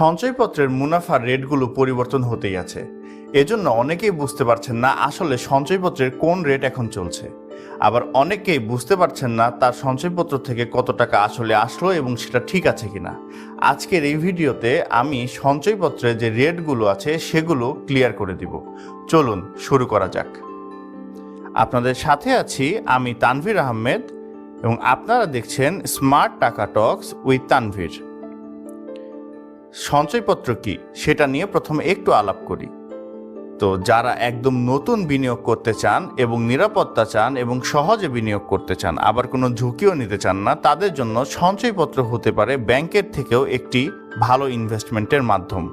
সঞ্চয়পত্রের মুনাফার রেটগুলো পরিবর্তন হতেই আছে। এজন্য অনেকেই বুঝতে পারছেন না আসলে সঞ্চয়পত্রের কোন রেট এখন চলছে। আবার অনেকেই বুঝতে পারছেন না তার সঞ্চয়পত্র থেকে কত টাকা আসলে আসলো এবং সেটা ঠিক আছে কিনা। আজকের এই ভিডিওতে আমি সঞ্চয়পত্রের যে রেটগুলো আছে সেগুলো ক্লিয়ার করে দিব। চলুন শুরু করা যাক। আপনাদের সাথে আছি আমি তানভীর আহমেদ এবং আপনারা দেখছেন স্মার্ট টাকা টক্স উইথ তানভীর। সঞ্চয়পত্র কি? সেটা নিয়ে প্রথমে একটু আলাপ করি। তো যারা একদম নতুন বিনিয়োগ করতে চান এবং নিরাপত্তা চান এবং সহজে বিনিয়োগ করতে চান, আবার কোনো ঝুঁকিও নিতে চান না, তাদের জন্য সঞ্চয়পত্র হতে পারে ব্যাংকের থেকেও একটি ভালো ইনভেস্টমেন্টের মাধ্যম।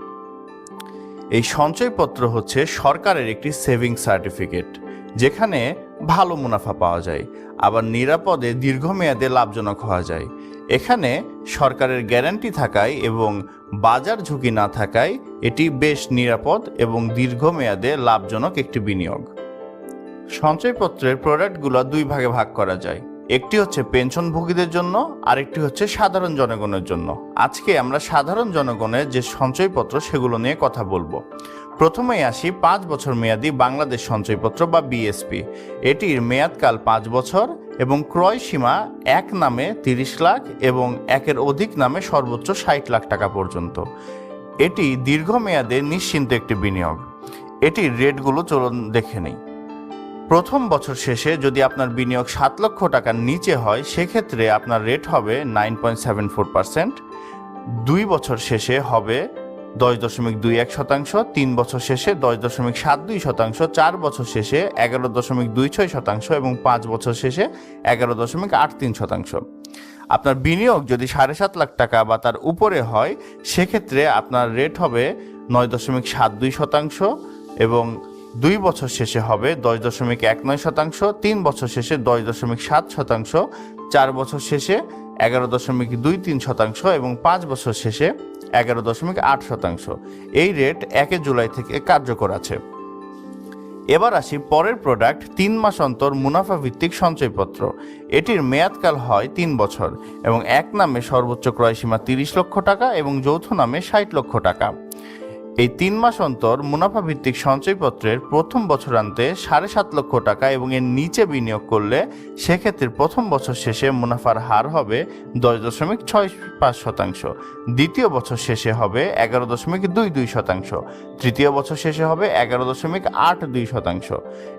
এই সঞ্চয়পত্র হচ্ছে সরকারের একটি সেভিং সার্টিফিকেট যেখানে ভালো মুনাফা পাওয়া যায়, আবার নিরাপদে দীর্ঘমেয়াদে লাভজনক হওয়া যায়। এখানে সরকারের গ্যারান্টি থাকায় এবং বাজার ঝুঁকি না থাকায় এটি বেশ নিরাপদ এবং দীর্ঘমেয়াদে লাভজনক একটি বিনিয়োগ। সঞ্চয়পত্রের প্রোডাক্টগুলো দুই ভাগে ভাগ করা যায়। একটি হচ্ছে পেনশনভোগীদের জন্য, আরেকটি হচ্ছে সাধারণ জনগণের জন্য। আজকে আমরা সাধারণ জনগণের যে সঞ্চয়পত্র, সেগুলো নিয়ে কথা বলব। প্রথমেই আসি পাঁচ বছর মেয়াদী বাংলাদেশ সঞ্চয়পত্র বা বিএসপি। এটির মেয়াদকাল পাঁচ বছর এবং ক্রয় সীমা এক নামে তিরিশ লাখ এবং একের অধিক নামে সর্বোচ্চ ষাট লাখ টাকা পর্যন্ত। এটি দীর্ঘমেয়াদে নিশ্চিন্ত একটি বিনিয়োগ। এটির রেটগুলো চলুন দেখে নেই। প্রথম বছর শেষে যদি আপনার বিনিয়োগ সাত লক্ষ টাকার নিচে হয়, সেক্ষেত্রে আপনার রেট হবে nine point seven four percent দুই বছর শেষে হবে দশ দশমিক দুই এক শতাংশ, তিন বছর শেষে দশ দশমিক সাত দুই শতাংশ, চার বছর শেষে এগারো দশমিক দুই ছয় শতাংশ এবং পাঁচ বছর শেষে এগারো দশমিক আট তিন শতাংশ। আপনার বিনিয়োগ যদি সাড়ে সাত লাখ টাকা বা তার উপরে হয়, সেক্ষেত্রে আপনার রেট হবে নয় দশমিক সাত দুই শতাংশ এবং দুই বছর শেষে হবে দশ দশমিক এক নয় শতাংশ, তিন বছর শেষে দশ দশমিক সাত শতাংশ, চার বছর শেষে এগারো দশমিক দুই তিন শতাংশ এবং পাঁচ বছর শেষে এগারো দশমিক আট শতাংশ। এই রেট একে জুলাই থেকে কার্যকর আছে। এবার আসি পরের প্রোডাক্ট তিন মাস অন্তর মুনাফা ভিত্তিক সঞ্চয়পত্র। এটির মেয়াদকাল হয় তিন বছর এবং এক নামে সর্বোচ্চ ক্রয়সীমা তিরিশ লক্ষ টাকা এবং যৌথ নামে ষাট লক্ষ টাকা। এই তিন মাস অন্তর মুনাফা ভিত্তিক সঞ্চয়পত্রের প্রথম বছরান্তে সাড়ে সাত লক্ষ টাকা এবং এর নিচে বিনিয়োগ করলে সেক্ষেত্রে প্রথম বছর শেষে মুনাফার হার হবে দশ দশমিক ছয় পাঁচ শতাংশ। দ্বিতীয় বছর শেষে হবে এগারো দশমিক দুই দুই শতাংশ। তৃতীয় বছর শেষে হবে এগারো দশমিক আট দুই শতাংশ।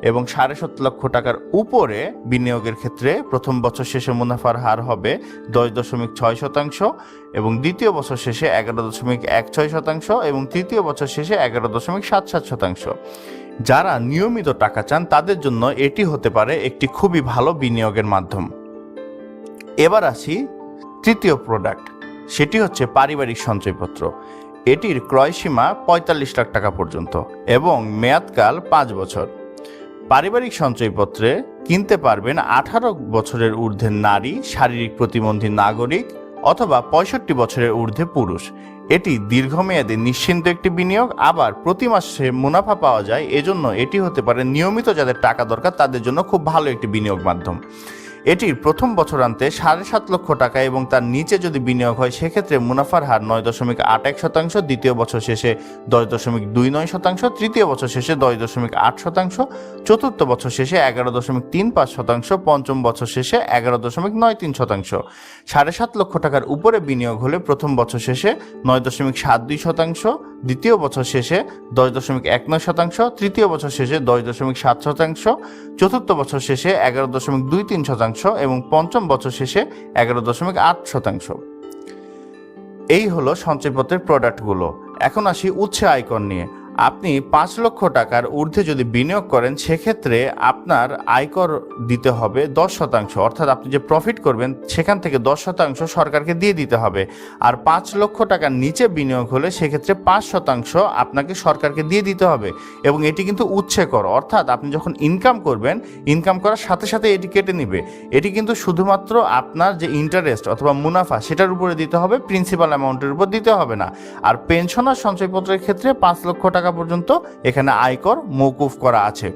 এবং সাড়ে সাত লক্ষ টাকার উপরে বিনিয়োগের ক্ষেত্রে প্রথম বছর শেষে মুনাফার হার হবে দশ দশমিক ছয় শতাংশ এবং দ্বিতীয় বছর শেষে এগারো দশমিক এক ছয় শতাংশ এবং তৃতীয় বছর শেষে এগারো দশমিক সাত সাত শতাংশ। যারা নিয়মিত টাকা চান, তাদের জন্য এটি হতে পারে একটি খুবই ভালো বিনিয়োগের মাধ্যম। এবার আসি তৃতীয় প্রোডাক্ট সেটি হচ্ছে পারিবারিক সঞ্চয়পত্র। এটির ক্রয় সীমা পঁয়তাল্লিশ লাখ টাকা পর্যন্ত এবং মেয়াদকাল পাঁচ বছর। পারিবারিক সঞ্চয়পত্রে কিনতে পারবেন আঠারো বছরের ঊর্ধ্বে নারী, শারীরিক প্রতিবন্ধী নাগরিক অথবা পঁয়ষট্টি বছরের ঊর্ধ্বে পুরুষ। এটি দীর্ঘমেয়াদে নিশ্চিন্ত একটি বিনিয়োগ। আবার প্রতি মাসে মুনাফা পাওয়া যায়। এজন্য এটি হতে পারে নিয়মিত যাদের টাকা দরকার, তাদের জন্য খুব ভালো একটি বিনিয়োগ মাধ্যম। এটির প্রথম বছরান্তে সাড়ে সাত লক্ষ টাকা এবং তার নিচে যদি বিনিয়োগ হয়, সেক্ষেত্রে মুনাফার হার নয় দশমিক আট এক শতাংশ, দ্বিতীয় বছর শেষে দশ দশমিক দুই নয় শতাংশ, তৃতীয় বছর শেষে দশ দশমিক আট শতাংশ, চতুর্থ বছর শেষে এগারো দশমিক তিন পাঁচ শতাংশ, পঞ্চম বছর শেষে এগারো দশমিক নয় তিন শতাংশ। সাড়ে সাত লক্ষ টাকার উপরে বিনিয়োগ হলে প্রথম বছর শেষে নয় দশমিক সাত দুই শতাংশ দ্বিতীয় বছর শেষে দশ দশমিক এক নয় শতাংশ, তৃতীয় বছর শেষে দশ দশমিক সাত শতাংশ, চতুর্থ বছর শেষে এগারো দশমিক দুই তিন শতাংশ এবং পঞ্চম বছর শেষে এগারো দশমিক আট শতাংশ। এই হলো সঞ্চয়পত্রের প্রোডাক্টগুলো এখন আসি উৎসে আয়কর নিয়ে। আপনি পাঁচ লক্ষ টাকার ঊর্ধ্বে যদি বিনিয়োগ করেন, সেক্ষেত্রে আপনার আয়কর দিতে হবে দশ শতাংশ। অর্থাৎ আপনি যে প্রফিট করবেন, সেখান থেকে দশ শতাংশ সরকারকে দিয়ে দিতে হবে। আর পাঁচ লক্ষ টাকার নিচে বিনিয়োগ হলে, সেক্ষেত্রে পাঁচ শতাংশ আপনাকে সরকারকে দিয়ে দিতে হবে। এবং এটি কিন্তু উচ্ছে কর অর্থাৎ আপনি যখন ইনকাম করবেন ইনকাম করার সাথে সাথে এটি কেটে নিবে। এটি কিন্তু শুধুমাত্র আপনার যে ইন্টারেস্ট অথবা মুনাফা, সেটার উপরে দিতে হবে প্রিন্সিপাল অ্যামাউন্টের উপর দিতে হবে না। আর পেনশন আর সঞ্চয়পত্রের ক্ষেত্রে পাঁচ লক্ষ টাকা পর্যন্ত এখানে আয়কর মৌকুফ করা আছে।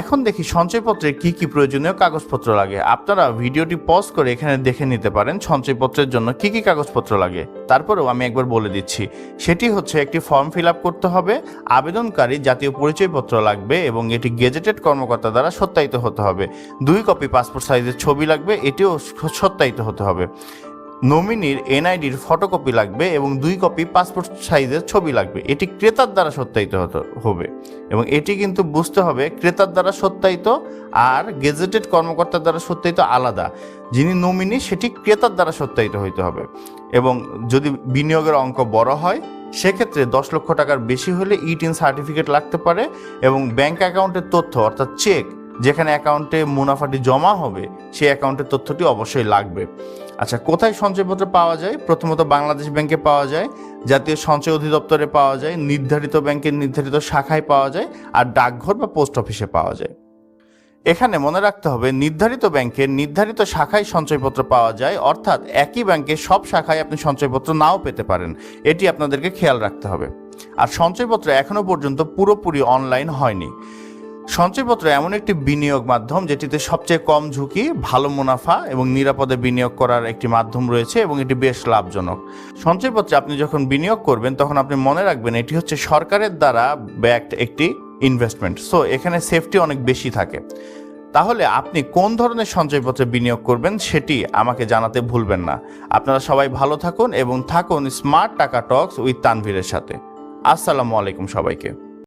এখন দেখি সঞ্চয়পত্রের কি কি প্রয়োজনীয় কাগজপত্র লাগে। আপনারা ভিডিওটি পজ করে এখানে দেখে নিতে পারেন সঞ্চয়পত্রের জন্য কি কি কাগজপত্র লাগে। তারপরেও আমি একবার বলে দিচ্ছি, সেটি হচ্ছে একটি ফর্ম ফিল আপ করতে হবে, আবেদনকারী জাতীয় পরিচয়পত্র লাগবে এবং এটি গেজেটেড কর্মকর্তা দ্বারা সত্যায়িত হতে হবে। দুই কপি পাসপোর্ট সাইজের ছবি লাগবে, এটিও সত্যায়িত হতে হবে। নমিনির এনআইডির ফটোকপি লাগবে এবং দুই কপি পাসপোর্ট সাইজের ছবি লাগবে। এটি ক্রেতার দ্বারা সত্যায়িত হতে, হবে। এবং এটি কিন্তু বুঝতে হবে, ক্রেতার দ্বারা সত্যায়িত আর গেজেটেড কর্মকর্তার দ্বারা সত্যায়িত আলাদা। যিনি নমিনি, সেটি ক্রেতার দ্বারা সত্যায়িত হইতে হবে। এবং যদি বিনিয়োগের অঙ্ক বড় হয়, সেক্ষেত্রে দশ লক্ষ টাকার বেশি হলে ইটিন সার্টিফিকেট লাগতে পারে এবং ব্যাংক অ্যাকাউন্টের তথ্য, অর্থাৎ চেক, যেখানে অ্যাকাউন্টে মুনাফাটি জমা হবে, সেই অ্যাকাউন্টের তথ্যটি অবশ্যই লাগবে। আচ্ছা কোথায় সঞ্চয়পত্র পাওয়া যায়? প্রথমত বাংলাদেশ ব্যাংকে পাওয়া যায়, জাতীয় সঞ্চয় অধিদপ্তরে পাওয়া যায়, নির্ধারিত ব্যাংকের নির্ধারিত শাখায় পাওয়া যায়, আর ডাকঘর বা পোস্ট অফিসে পাওয়া যায়। এখানে মনে রাখতে হবে, নির্ধারিত ব্যাংকের নির্ধারিত শাখায় সঞ্চয়পত্র পাওয়া যায়, অর্থাৎ একই ব্যাংকের সব শাখায় আপনি সঞ্চয়পত্র নাও পেতে পারেন। এটি আপনাদেরকে খেয়াল রাখতে হবে। আর সঞ্চয়পত্র এখনও পর্যন্ত পুরোপুরি অনলাইন হয়নি। সঞ্চয়পত্র এমন একটি বিনিয়োগ মাধ্যম যেটিতে সবচেয়ে কম ঝুঁকি, ভালো মুনাফা এবং নিরাপদে বিনিয়োগ করার একটি মাধ্যম রয়েছে এবং এটি বেশ লাভজনক। সঞ্চয়পত্রে আপনি যখন বিনিয়োগ করবেন, তখন আপনি মনে রাখবেন এটি হচ্ছে সরকারের দ্বারা ব্যাকড একটি ইনভেস্টমেন্ট সো এখানে সেফটি অনেক বেশি থাকে। তাহলে আপনি কোন ধরনের সঞ্চয়পত্রে বিনিয়োগ করবেন, সেটি আমাকে জানাতে ভুলবেন না। আপনারা সবাই ভালো থাকুন এবং থাকুন স্মার্ট টাকা টক্স উইথ তানভীরের সাথে। আসসালামু আলাইকুম সবাইকে।